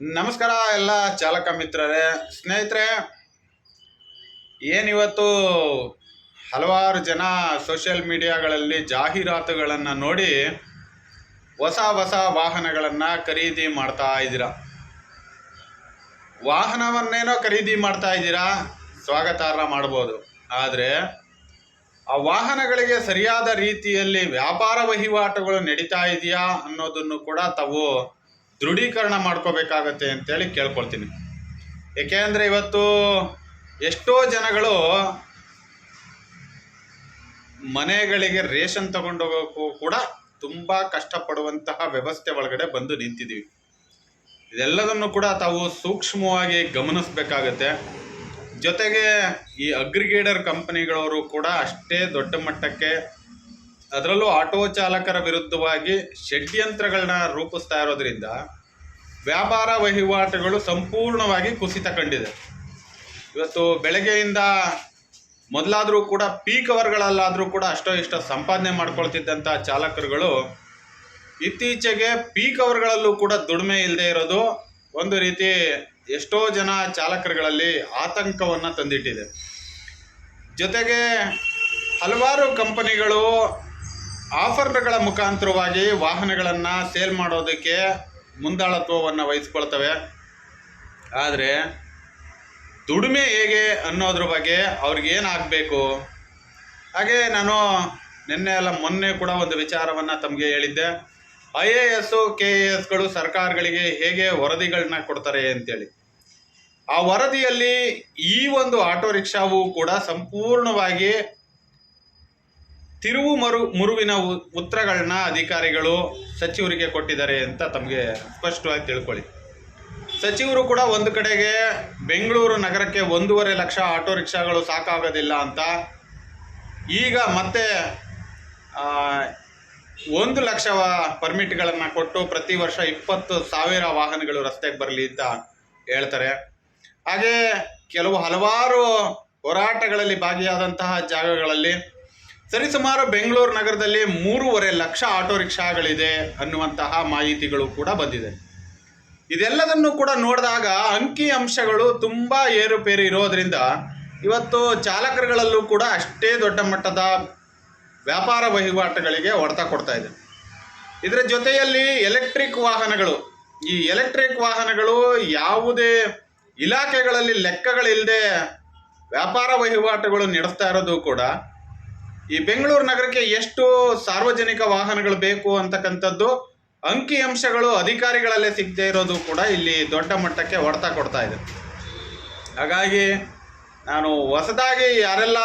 ನಮಸ್ಕಾರ ಎಲ್ಲ ಚಾಲಕ ಮಿತ್ರರೇ, ಸ್ನೇಹಿತರೆ. ಏನಿವತ್ತು ಹಲವಾರು ಜನ ಸೋಷಿಯಲ್ ಮೀಡಿಯಾಗಳಲ್ಲಿ ಜಾಹೀರಾತುಗಳನ್ನು ನೋಡಿ ಹೊಸ ಹೊಸ ವಾಹನಗಳನ್ನು ಖರೀದಿ ಮಾಡ್ತಾ ಇದ್ದೀರ? ವಾಹನವನ್ನೇನೋ ಖರೀದಿ ಮಾಡ್ತಾ ಇದ್ದೀರಾ? ಸ್ವಾಗತಾರ್ಹ ಮಾಡ್ಬೋದು. ಆದರೆ ಆ ವಾಹನಗಳಿಗೆ ಸರಿಯಾದ ರೀತಿಯಲ್ಲಿ ವ್ಯಾಪಾರ ವಹಿವಾಟುಗಳು ನಡೀತಾ ಇದೆಯಾ ಅನ್ನೋದನ್ನು ಕೂಡ ತಾವು ದೃಢೀಕರಣ ಮಾಡ್ಕೋಬೇಕಾಗತ್ತೆ ಅಂತೇಳಿ ಕೇಳ್ಕೊಳ್ತೀನಿ. ಏಕೆಂದರೆ ಇವತ್ತು ಎಷ್ಟೋ ಜನಗಳು ಮನೆಗಳಿಗೆ ರೇಷನ್ ತಗೊಂಡೋಗೋಕ್ಕೂ ಕೂಡ ತುಂಬ ಕಷ್ಟಪಡುವಂತಹ ವ್ಯವಸ್ಥೆ ಒಳಗಡೆ ಬಂದು ನಿಂತಿದ್ದೀವಿ ಇದೆಲ್ಲದನ್ನು ಕೂಡ ತಾವು ಸೂಕ್ಷ್ಮವಾಗಿ ಗಮನಿಸಬೇಕಾಗತ್ತೆ. ಜೊತೆಗೆ ಈ ಅಗ್ರಿಗೇಡರ್ ಕಂಪನಿಗಳವರು ಕೂಡ ಅಷ್ಟೇ ದೊಡ್ಡ ಮಟ್ಟಕ್ಕೆ ಅದರಲ್ಲೂ ಆಟೋ ಚಾಲಕರ ವಿರುದ್ಧವಾಗಿ ಷಡ್ಯಂತ್ರಗಳನ್ನ ರೂಪಿಸ್ತಾ ಇರೋದ್ರಿಂದ ವ್ಯಾಪಾರ ವಹಿವಾಟುಗಳು ಸಂಪೂರ್ಣವಾಗಿ ಕುಸಿತ ಕಂಡಿದೆ. ಇವತ್ತು ಬೆಳಗ್ಗೆಯಿಂದ ಮೊದಲಾದರೂ ಕೂಡ ಪೀಕ್ ಅವರ್ಗಳಲ್ಲಾದರೂ ಕೂಡ ಅಷ್ಟೋ ಇಷ್ಟೋ ಸಂಪಾದನೆ ಮಾಡ್ಕೊಳ್ತಿದ್ದಂಥ ಚಾಲಕರುಗಳು ಇತ್ತೀಚೆಗೆ ಪೀಕ್ ಅವರ್ಗಳಲ್ಲೂ ಕೂಡ ದುಡಿಮೆ ಇಲ್ಲದೆ ಇರೋದು ಒಂದು ರೀತಿ ಎಷ್ಟೋ ಜನ ಚಾಲಕರುಗಳಲ್ಲಿ ಆತಂಕವನ್ನು ತಂದಿಟ್ಟಿದೆ. ಜೊತೆಗೆ ಹಲವಾರು ಕಂಪನಿಗಳು ಆಫರ್ಗಳ ಮುಖಾಂತರವಾಗಿ ವಾಹನಗಳನ್ನು ಸೇಲ್ ಮಾಡೋದಕ್ಕೆ ಮುಂದಾಳತ್ವವನ್ನು ವಹಿಸ್ಕೊಳ್ತವೆ. ಆದರೆ ದುಡಿಮೆ ಹೇಗೆ ಅನ್ನೋದ್ರ ಬಗ್ಗೆ ಅವ್ರಿಗೇನಾಗಬೇಕು? ಹಾಗೆ ನಾನು ನಿನ್ನೆ ಅಲ್ಲ ಮೊನ್ನೆ ಕೂಡ ಒಂದು ವಿಚಾರವನ್ನು ತಮಗೆ ಹೇಳಿದ್ದೆ. I A S K A ಎಸ್ಗಳು ಸರ್ಕಾರಗಳಿಗೆ ಹೇಗೆ ವರದಿಗಳನ್ನ ಕೊಡ್ತಾರೆ ಅಂತೇಳಿ. ಆ ವರದಿಯಲ್ಲಿ ಈ ಒಂದು ಆಟೋ ರಿಕ್ಷಾವು ಕೂಡ ಸಂಪೂರ್ಣವಾಗಿ ತಿರುವು ಮರು, ಮುರುವಿನ ಉತ್ತರಗಳನ್ನ ಅಧಿಕಾರಿಗಳು ಸಚಿವರಿಗೆ ಕೊಟ್ಟಿದ್ದಾರೆ ಅಂತ ತಮಗೆ ಸ್ಪಷ್ಟವಾಗಿ ತಿಳ್ಕೊಳ್ಳಿ. ಸಚಿವರು ಕೂಡ ಒಂದು ಕಡೆಗೆ ಬೆಂಗಳೂರು ನಗರಕ್ಕೆ ಒಂದೂವರೆ ಲಕ್ಷ ಆಟೋ ರಿಕ್ಷಾಗಳು ಸಾಕಾಗೋದಿಲ್ಲ ಅಂತ, ಈಗ ಮತ್ತೆ ಒಂದು ಲಕ್ಷ ಪರ್ಮಿಟ್ಗಳನ್ನು ಕೊಟ್ಟು ಪ್ರತಿ ವರ್ಷ ಇಪ್ಪತ್ತು ಸಾವಿರ ವಾಹನಗಳು ರಸ್ತೆಗೆ ಬರಲಿ ಅಂತ ಹೇಳ್ತಾರೆ. ಹಾಗೆ ಕೆಲವು ಹಲವಾರು ಹೋರಾಟಗಳಲ್ಲಿ ಭಾಗಿಯಾದಂತಹ ಜಾಗಗಳಲ್ಲಿ ಸರಿಸುಮಾರು ಬೆಂಗಳೂರು ನಗರದಲ್ಲಿ ಮೂರುವರೆ ಲಕ್ಷ ಆಟೋ ರಿಕ್ಷಾಗಳಿದೆ ಅನ್ನುವಂತಹ ಮಾಹಿತಿಗಳು ಕೂಡ ಬಂದಿದೆ. ಇದೆಲ್ಲದನ್ನು ಕೂಡ ನೋಡಿದಾಗ ಅಂಕಿ ಅಂಶಗಳು ತುಂಬ ಏರುಪೇರು ಇರೋದ್ರಿಂದ ಇವತ್ತು ಚಾಲಕರುಗಳಲ್ಲೂ ಕೂಡ ಅಷ್ಟೇ ದೊಡ್ಡ ಮಟ್ಟದ ವ್ಯಾಪಾರ ವಹಿವಾಟುಗಳಿಗೆ ಹೊಡೆತ ಕೊಡ್ತಾ ಇದೆ. ಇದರ ಜೊತೆಯಲ್ಲಿ ಎಲೆಕ್ಟ್ರಿಕ್ ವಾಹನಗಳು, ಈ ಎಲೆಕ್ಟ್ರಿಕ್ ವಾಹನಗಳು ಯಾವುದೇ ಇಲಾಖೆಗಳಲ್ಲಿ ಲೆಕ್ಕಗಳಿಲ್ಲದೆ ವ್ಯಾಪಾರ ವಹಿವಾಟುಗಳು ನಡೆಸ್ತಾ ಇರೋದು ಕೂಡ ಈ ಬೆಂಗಳೂರು ನಗರಕ್ಕೆ ಎಷ್ಟು ಸಾರ್ವಜನಿಕ ವಾಹನಗಳು ಬೇಕು ಅಂತಕ್ಕಂಥದ್ದು ಅಂಕಿ ಅಂಶಗಳು ಅಧಿಕಾರಿಗಳಲ್ಲೇ ಸಿಗದೇ ಇರೋದು ಕೂಡ ಇಲ್ಲಿ ದೊಡ್ಡ ಮಟ್ಟಕ್ಕೆ ಹೊಡೆತ ಕೊಡ್ತಾ ಇದೆ. ಹಾಗಾಗಿ ನಾನು ಹೊಸದಾಗಿ ಯಾರೆಲ್ಲ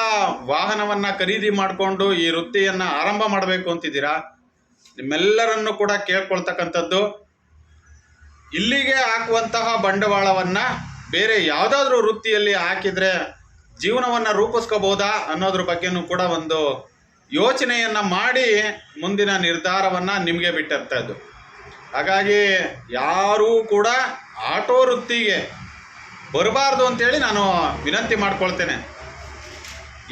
ವಾಹನವನ್ನು ಖರೀದಿ ಮಾಡಿಕೊಂಡು ಈ ವೃತ್ತಿಯನ್ನು ಆರಂಭ ಮಾಡಬೇಕು ಅಂತಿದ್ದೀರಾ, ನಿಮ್ಮೆಲ್ಲರನ್ನು ಕೂಡ ಕೇಳ್ಕೊಳ್ತಕ್ಕಂಥದ್ದು, ಇಲ್ಲಿಗೆ ಹಾಕುವಂತಹ ಬಂಡವಾಳವನ್ನು ಬೇರೆ ಯಾವುದಾದ್ರೂ ವೃತ್ತಿಯಲ್ಲಿ ಹಾಕಿದರೆ ಜೀವನವನ್ನು ರೂಪಿಸ್ಕೋಬೋದಾ ಅನ್ನೋದ್ರ ಬಗ್ಗೆನೂ ಕೂಡ ಒಂದು ಯೋಚನೆಯನ್ನು ಮಾಡಿ ಮುಂದಿನ ನಿರ್ಧಾರವನ್ನು ನಿಮಗೆ ಬಿಟ್ಟಂಥದ್ದು ಹಾಗಾಗಿ ಯಾರೂ ಕೂಡ ಆಟೋ ವೃತ್ತಿಗೆ ಬರಬಾರ್ದು ಅಂತೇಳಿ ನಾನು ವಿನಂತಿ ಮಾಡ್ಕೊಳ್ತೇನೆ.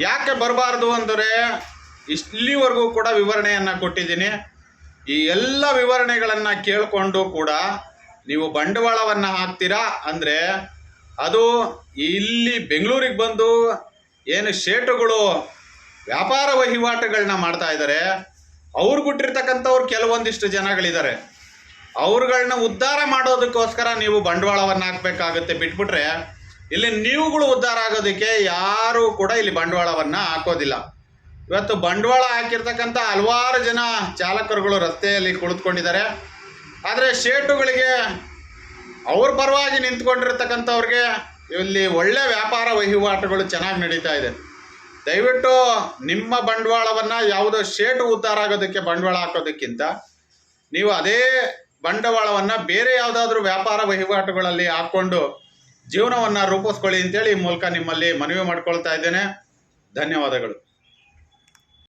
ಯಾಕೆ ಬರಬಾರ್ದು ಅಂದರೆ ಇಲ್ಲಿವರೆಗೂ ಕೂಡ ವಿವರಣೆಯನ್ನು ಕೊಟ್ಟಿದ್ದೀನಿ. ಈ ಎಲ್ಲ ವಿವರಣೆಗಳನ್ನು ಕೇಳಿಕೊಂಡು ಕೂಡ ನೀವು ಬಂಡವಾಳವನ್ನು ಹಾಕ್ತೀರಾ ಅಂದರೆ ಅದು ಇಲ್ಲಿ ಬೆಂಗಳೂರಿಗೆ ಬಂದು ಏನು ಶೇಟುಗಳು, ವ್ಯಾಪಾರ ವಹಿವಾಟುಗಳನ್ನ ಮಾಡ್ತಾ ಇದ್ದಾರೆ ಅವ್ರು ಬಿಟ್ಟಿರ್ತಕ್ಕಂಥವ್ರು ಕೆಲವೊಂದಿಷ್ಟು ಜನಗಳಿದ್ದಾರೆ ಅವ್ರುಗಳನ್ನ ಉದ್ಧಾರ ಮಾಡೋದಕ್ಕೋಸ್ಕರ ನೀವು ಬಂಡವಾಳವನ್ನು ಹಾಕಬೇಕಾಗುತ್ತೆ ಬಿಟ್ಬಿಟ್ರೆ, ಇಲ್ಲಿ ನೀವುಗಳು ಉದ್ಧಾರ ಆಗೋದಕ್ಕೆ ಯಾರೂ ಕೂಡ ಇಲ್ಲಿ ಬಂಡವಾಳವನ್ನು ಹಾಕೋದಿಲ್ಲ. ಇವತ್ತು ಬಂಡವಾಳ ಹಾಕಿರ್ತಕ್ಕಂಥ ಹಲವಾರು ಜನ ಚಾಲಕರುಗಳು ರಸ್ತೆಯಲ್ಲಿ ಕುಳಿತುಕೊಂಡಿದ್ದಾರೆ. ಆದರೆ ಶೇಟುಗಳಿಗೆ ಅವ್ರ ಪರವಾಗಿ ನಿಂತ್ಕೊಂಡಿರ್ತಕ್ಕಂಥವ್ರಿಗೆ ಇಲ್ಲಿ ಒಳ್ಳೆ ವ್ಯಾಪಾರ ವಹಿವಾಟುಗಳು ಚೆನ್ನಾಗಿ ನಡೀತಾ ಇದೆ. ದಯವಿಟ್ಟು ನಿಮ್ಮ ಬಂಡವಾಳವನ್ನು ಯಾವುದೋ ಶೇಟು ಉದ್ಧಾರ ಆಗೋದಕ್ಕೆ ಬಂಡವಾಳ ಹಾಕೋದಕ್ಕಿಂತ ನೀವು ಅದೇ ಬಂಡವಾಳವನ್ನು ಬೇರೆ ಯಾವುದಾದ್ರೂ ವ್ಯಾಪಾರ ವಹಿವಾಟುಗಳಲ್ಲಿ ಹಾಕ್ಕೊಂಡು ಜೀವನವನ್ನು ರೂಪಿಸ್ಕೊಳ್ಳಿ ಅಂತೇಳಿ ಈ ಮೂಲಕ ನಿಮ್ಮಲ್ಲಿ ಮನವಿ ಮಾಡ್ಕೊಳ್ತಾ ಇದ್ದೇನೆ. ಧನ್ಯವಾದಗಳು.